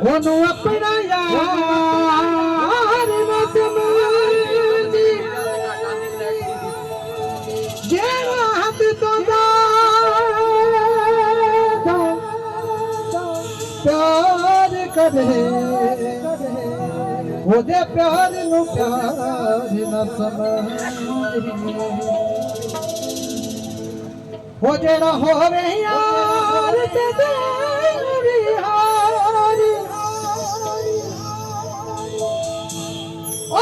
ਉਹਨੂੰ ਆਪਣਾ ਯਾਰ ਨਾ ਸਮਝਦੀ ਜਿਹੜਾ ਹੱਥ ਤੋਂ ਜ਼ਿਆਦਾ ਪਿਆਰ ਕਰੇ ਉਹਦੇ ਪਿਆਰ ਨੂੰ ਪਿਆਰ ਨਾ ਸਮਝਦੀ ਉਹ ਜਿਹੜਾ ਹੋਵੇ ਯਾਰ ਤੇ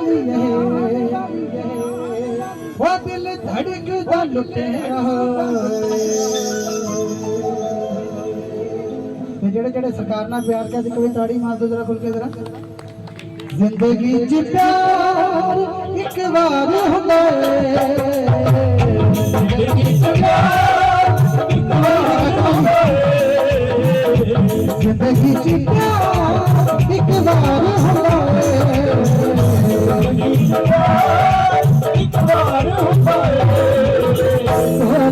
ਜਾਣ ਵਾਲੀ ਹੈ ਉਹ ਦਿਲ ਧੜਕਦਾ ਲੁੱਟਿਆ ਤੇ ਜਿਹੜੇ ਜਿਹੜੇ ਸਰਕਾਰ ਨਾਲ ਪਿਆਰ ਕਰਦੇ ਕੋਈ ਤਾੜੀ ਮਾਰ ਦੋ ਜਰਾ ਖੁੱਲ ਕੇ ਜਰਾ ਜ਼ਿੰਦਗੀ ਚ ਪਿਆਰ ਇੱਕ ਵਾਰ ਹੁੰਦਾ ਏ ਜ਼ਿੰਦਗੀ ਚ ਪਿਆਰ ਇੱਕ ਵਾਰ ਹੁੰਦਾ ਜ਼ਿੰਦਗੀ ਚ ਪਿਆਰ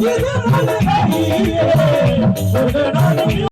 ये दिल नहीं है और